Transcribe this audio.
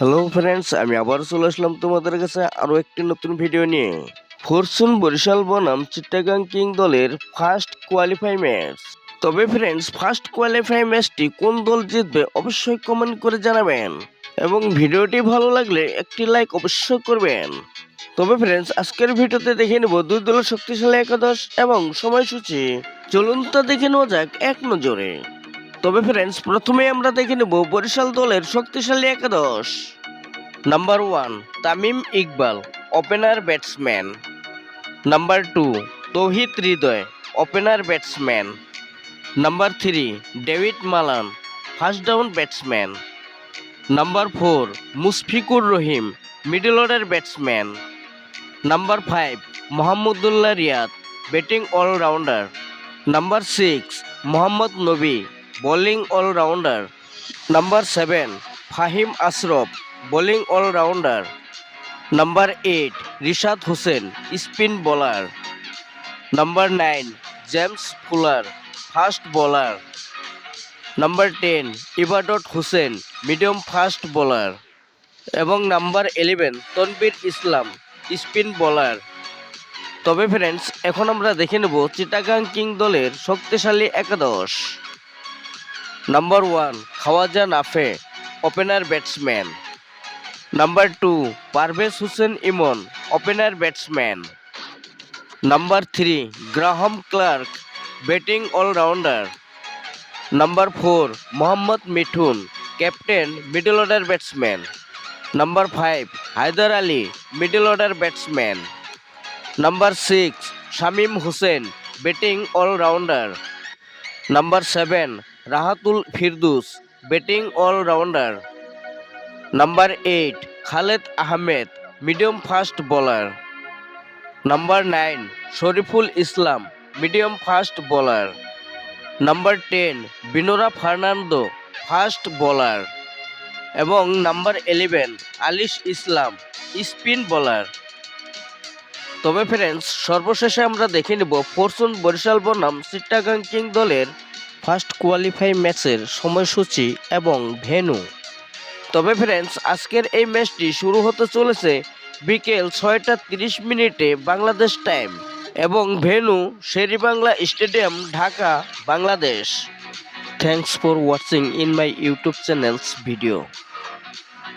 Hello friends আমি আবার চলে আসলাম তোমাদের কাছে আরও একটি নতুন ভিডিও নিয়ে। ফরচুন বরিশাল বনাম চিত্তাগাং কিং দলের ফার্স্ট কোয়ালিফাই ম্যাচ তবে ফ্রেন্ডস ফার্স্ট কোয়ালিফাই ম্যাচটি কোন দল জিতবে অবশ্যই কমেন্ট করে জানাবেন। এবং ভিডিওটি ভালো লাগলে একটি লাইক অবশ্যই করবেন। তবে ফ্রেন্ডস আজকের ভিডিওতে দেখে নেব দুই দলের শক্তিশালী একাদশ এবং সময়সূচি। চলুন তা দেখে নেওয়া যাক এক নজরে। তবে ফ্রেন্ডস প্রথমে আমরা দেখে নেব বরিশাল দলের শক্তিশালী একাদশ। Number one Tamim Iqbal opener batsman number two Tawhid Hridoy opener batsman number three David Malan first down batsman number four Mushfiqur Rahim middle order batsman number five Mahmudullah Riyad batting allrounder number six Mohammad Nabi bowling allrounder. Number seven, Faheem Ashraf, bowling allrounder. Number eight, Rishad Hossain, spin bowler. Number nine, James Fuller, fast bowler. Number ten, Ebadot Hossain, medium fast bowler. এবং number eleven Tanvir Islam, spin bowler. তবে friends এখন আমরা দেখে নেব Chittagong king দলের শক্তিশালী একাদশ। Number one Khawaja Nafay opener batsman number two Parvez Hossain Emon opener batsman number three Graham Clarke batting allrounder number four Mohammad Mithun captain middle order batsman number five Haider Ali middle order batsman number six Shamim Hossain batting allrounder number seven Rahatul Ferdous, batting allrounder. Number eight, Khaled Ahmed, medium fast bowler. Number nine, Shoriful Islam, medium fast bowler. Number ten, Binura Fernando, fast bowler. এবং number eleven, Alis Islam, spin bowler. তবে friends, সর্বশেষে আমরা দেখে নেব fortune Barishal বনাম Chittagong king দলের first qualify ম্যাচের সময়সূচি এবং ভেনু তবে ফ্রেন্ডস, আজকের এই ম্যাচটি শুরু হতে চলেছে বিকেল ছয়টা তিরিশ মিনিটে বাংলাদেশ টাইম এবং venue Sher e Bangla stadium, Dhaka, Bangladesh. Thanks for watching in my YouTube channels video.